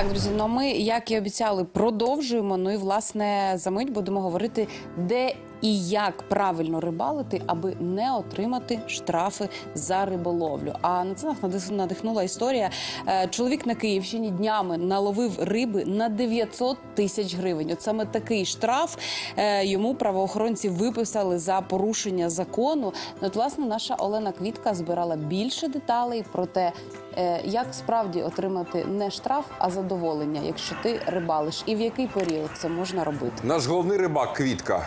Так, друзі, ну ми, як і обіцяли, продовжуємо. Ну і власне за мить будемо говорити, де і як правильно рибалити, аби не отримати штрафи за риболовлю. А на це надихнула історія. Е, Чоловік на Київщині днями наловив риби на 900 тисяч гривень. От саме такий штраф е, йому правоохоронці виписали за порушення закону. Ну, От, власне, наша Олена Квітка збирала більше деталей про те, е, як справді отримати не штраф, а задоволення, якщо ти рибалиш, і в який період це можна робити. Наш головний рибак Квітка.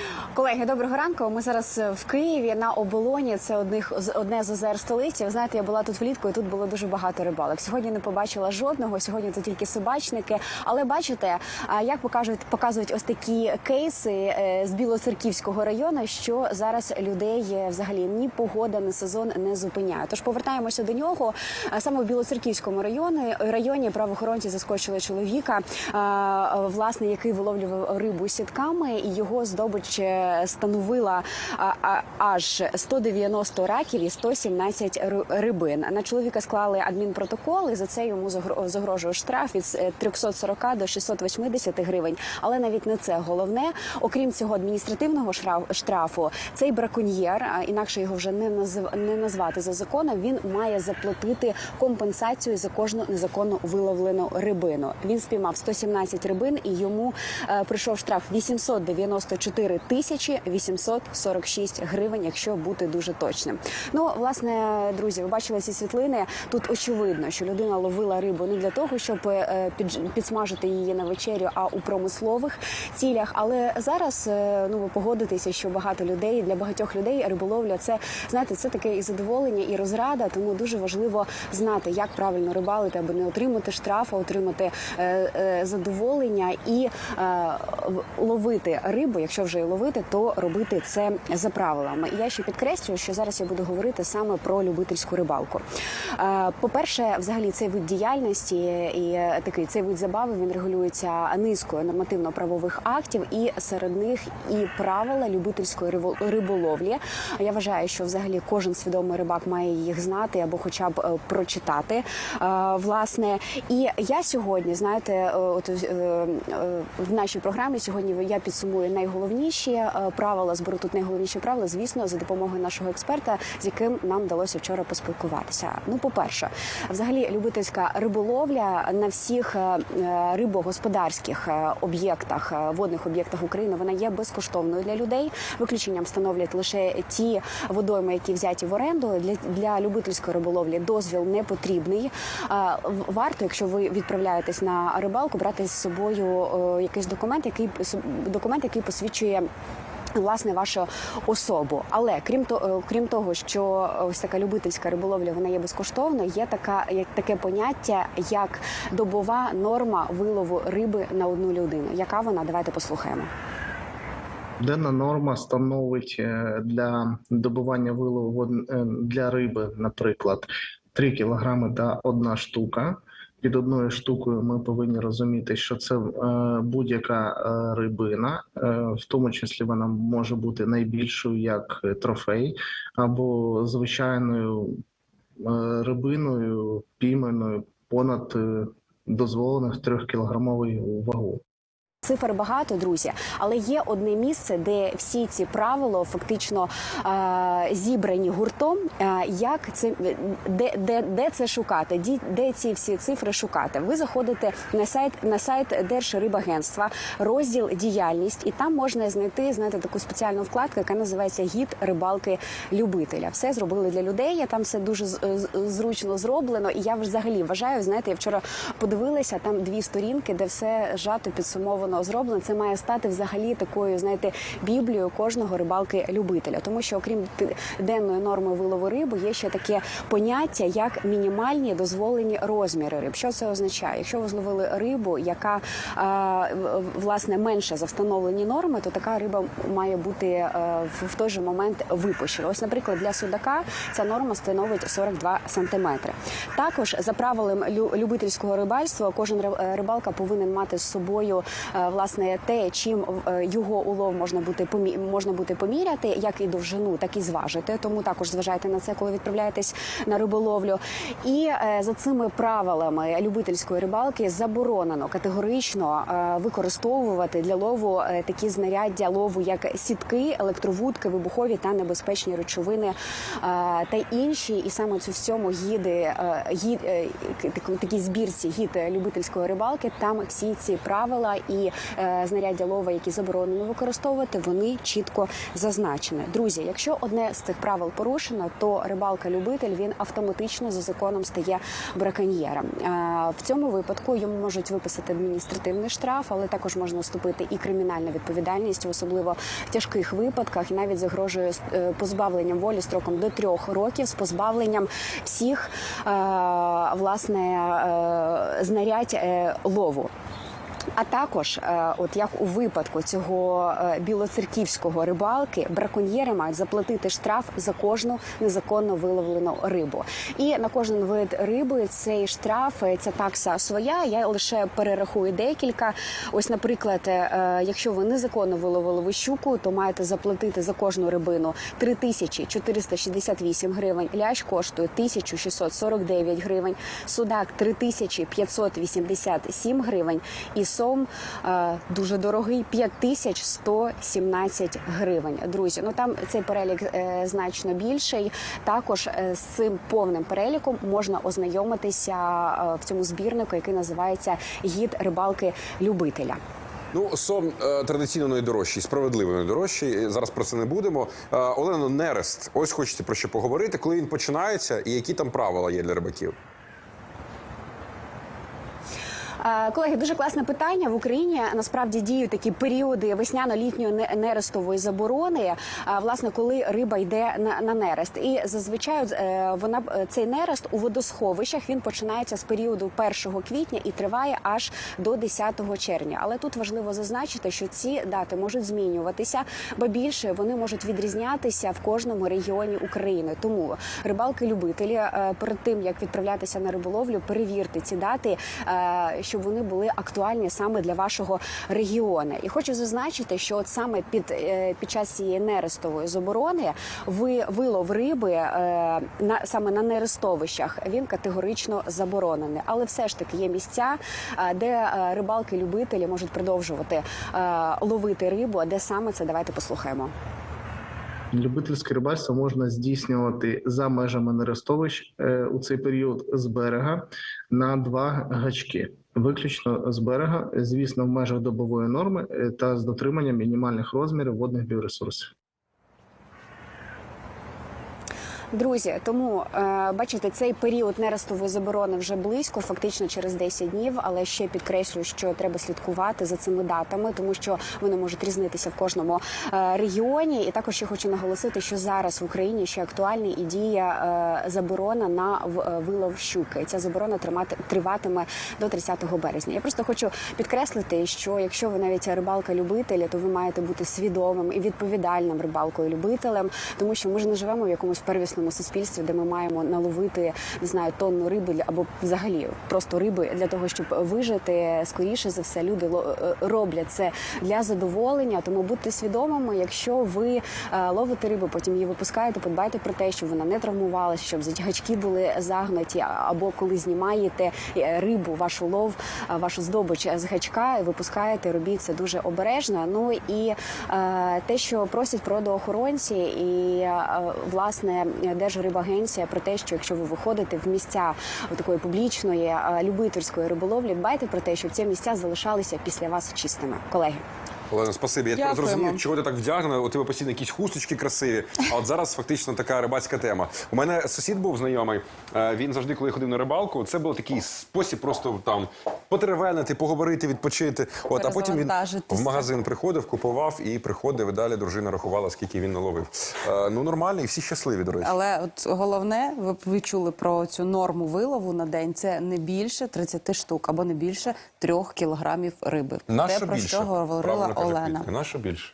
Колеги, доброго ранку. Ми зараз е, в Києві на оболоні. Це одних з одне з озер столиці. Ви знаєте, я була тут влітку, і тут було дуже багато рибалок. Сьогодні не побачила жодного. Сьогодні це тільки собачники. Але бачите, а, як покажуть, показують ось такі кейси е, з Білоцерківського району, що зараз людей е, взагалі ні погода, ні сезон не зупиняє. Тож повертаємося до нього. Саме в Білоцерківському районі районі правоохоронці заскочили чоловіка, власне, який виловлював рибу сітками, і його здобич е, становила аж 190 раків і 117 ру- рибин. На чоловіка склали адмінпротокол, і за це йому загро- загрожує штраф від е, 340 до 680 гривень. Але навіть не це головне. Окрім цього адміністративного штрафу, цей браконьєр, інакше його вже не не назвати за законом. Він має заплатити компенсацію за кожну незаконно виловлену рибину. Він спіймав 117 рибин, і йому е, прийшов штраф 894 тисячі 846 гривень, якщо бути дуже точним. Ну, власне, друзі, ви бачили ці світлини. Тут очевидно, що людина ловила рибу не для того, щоб е, підсмажити її на вечерю, а у промислових цілях. Але зараз е, ну ви погодитеся, що багато людей для багатьох людей риболовля це знаєте, це таке і задоволення, і розрада. Тому дуже важливо знати, як правильно рибалити, аби не отримати штраф, а отримати е, задоволення і ловити рибу. Якщо вже і ловити, то робити це за правилами. Я ще підкреслюю, що зараз я буду говорити саме про любительську рибалку. Е, По-перше, взагалі цей вид діяльності і е, такий цей вид забави він регулюється низкою нормативно-правових актів, і серед них і правила любительської риболовлі. Я вважаю, що взагалі кожен свідомий рибак має їх знати або, хоча б е, прочитати. Власне, і я сьогодні, знаєте, от в нашій програмі сьогодні я підсумую найголовніші правила. Зберу тут найголовніші правила, звісно, за допомогою нашого експерта, з яким нам вдалося вчора поспілкуватися. Ну, по-перше, взагалі любительська риболовля на всіх е, е, рибогосподарських е, об'єктах, е, водних об'єктах України, вона є безкоштовною для людей. Виключенням становлять лише ті водойми, які взяті в оренду. Для, для любительської риболовлі дозвіл не потрібний. Варто, якщо ви відправляєтесь на рибалку, брати з собою е, якийсь документ, який документ, який посвідчує. Власне, вашу особу, але крім того, крім того, що ось така любительська риболовля вона є безкоштовною, є така як таке поняття, як добова норма вилову риби на одну людину. Яка вона? Давайте послухаємо. Денна норма становить е, для добування вилову е, для риби, наприклад, 3 кілограми та одна штука. Під одною штукою ми повинні розуміти, що це е, будь-яка е, рибина, е, в тому числі вона може бути найбільшою як трофей, або звичайною рибиною, пійманою понад дозволених 3-кілограмової вагу. Цифр багато, друзі, але є одне місце, де всі ці правила фактично е, зібрані гуртом. Е, як це де, де, де це шукати? Ді, де ці всі цифри шукати? Ви заходите на сайт на сайт Держрибагентства, розділ діяльність, і там можна знайти знаєте, таку спеціальну вкладку, яка називається Гід рибалки любителя. Все зробили для людей. Там все дуже зручно зроблено. І я взагалі вважаю, знаєте, я вчора подивилася там дві сторінки, де все зжато підсумовано зроблено. Це має стати взагалі такою, знаєте, біблією кожного рибалки-любителя. Тому що, окрім денної норми вилову риби, є ще таке поняття, як мінімальні дозволені розміри риб. Що це означає? Якщо ви зловили рибу, яка власне менше за встановлені норми, то така риба має бути е, в, той же момент випущена. Ось, наприклад, для судака ця норма становить 42 сантиметри. Також за правилами лю- любительського рибальства, кожен е, рибалка повинен мати з собою е, власне те, чим е, його улов можна бути можна бути поміряти, як і довжину, так і зважити. Тому також зважайте на це, коли відправляєтесь на риболовлю. І е, за цими правилами любительської рибалки заборонено категорично е, використовувати для лову е, такі знаряддя лову, як сітки, електровудки, вибухові та небезпечні речовини е, та інші. І саме цю всьому гіди е, гід е, такій збірці гід е, любительської рибалки. Там всі ці правила і е, знаряддя лова, які заборонено використовувати, вони чітко зазначені. Друзі, якщо одне з цих правил порушено, то рибалка-любитель він автоматично за законом стає браконьєром. Е, В цьому випадку йому можуть виписати адміністративний штраф, але також можна вступити і кримінальна відповідальність, особливо в тяжких випадках, і навіть загрожує е, позбавленням волі строком до трьох років з позбавленням всіх власне знарядь лову. А також, е, от як у випадку цього е, білоцерківського рибалки, браконьєри мають заплатити штраф за кожну незаконно виловлену рибу. І на кожен вид риби цей штраф, е, ця такса своя. Я лише перерахую декілька. Ось, наприклад, якщо ви незаконно виловили ви щуку, то маєте заплатити за кожну рибину 3468 гривень. Лящ коштує 1649 гривень. Судак 3587 гривень. І сом е, дуже дорогий 5117 гривень. Друзі, ну там цей перелік е, значно більший. Також е, з цим повним переліком можна ознайомитися в цьому збірнику, який називається Гід рибалки любителя. Ну, сом традиційно найдорожчий, справедливо найдорожчий. Зараз про це не будемо. Олено, нерест. Ось хочеться про що поговорити. Коли він починається, і які там правила є для рибаків? Колеги, дуже класне питання. В Україні насправді діють такі періоди весняно-літньої не- нерестової заборони. Власне, коли риба йде на, нерест, і зазвичай е, вона цей нерест у водосховищах він починається з періоду 1 квітня і триває аж до 10 червня. Але тут важливо зазначити, що ці дати можуть змінюватися, бо більше вони можуть відрізнятися в кожному регіоні України. Тому рибалки-любителі е, перед тим як відправлятися на риболовлю, перевірте ці дати, е, щоб вони були актуальні саме для вашого регіону. І хочу зазначити, що от саме під, е, під час цієї нерестової заборони ви вилов риби е, на саме на нерестовищах він категорично заборонений. Але все ж таки є місця, е, де рибалки-любителі можуть продовжувати ловити рибу. А де саме це давайте послухаємо. Любительське рибальство можна здійснювати за межами нерестовищ у цей період з берега на два гачки. Виключно з берега, звісно, в межах добової норми е, та з дотриманням мінімальних розмірів водних біоресурсів. Друзі, тому е, бачите, цей період нерестової заборони вже близько, фактично через 10 днів. Але ще підкреслюю, що треба слідкувати за цими датами, тому що вони можуть різнитися в кожному е, регіоні. І також я хочу наголосити, що зараз в Україні ще актуальний і діє е, заборона на вилов щуки. Ця заборона тримати триватиме до 30 березня. Я просто хочу підкреслити, що якщо ви навіть рибалка-любитель, то ви маєте бути свідомим і відповідальним рибалкою-любителем, тому що ми ж не живемо в якомусь первісному суспільстві, де ми маємо наловити не знаю тонну риби або взагалі просто риби для того, щоб вижити. Скоріше за все, люди е, роблять це для задоволення. Тому будьте свідомими, якщо ви е, ловите рибу, потім її випускаєте, подбайте про те, щоб вона не травмувалася, щоб затягачки були загнуті, або коли знімаєте е, рибу, вашу лов, вашу здобич з гачка випускаєте, робіть це дуже обережно. Ну і те, що просять природоохоронці, і е, власне Держрибагенція про те, що якщо ви виходите в місця такої публічної е, любительської риболовлі, дбайте про те, щоб ці місця залишалися після вас чистими, колеги. Олена, спасибі. Я тепер Дякуємо. зрозумів, чого ти так вдягнена. У тебе постійно якісь хусточки красиві. А от зараз фактично така рибацька тема. У мене сусід був знайомий. е, Він завжди, коли ходив на рибалку, це був такий спосіб просто там потеревенити, поговорити, відпочити. От, а потім він в магазин приходив, купував і приходив. І далі дружина рахувала, скільки він наловив. Е, Ну нормально, і всі щасливі, до речі. Але от головне, ви, ви чули про цю норму вилову на день. Це не більше 30 штук або не більше 3 кілограмів риби. Нащо Те, про більше? що говорила Олена. Наша більше?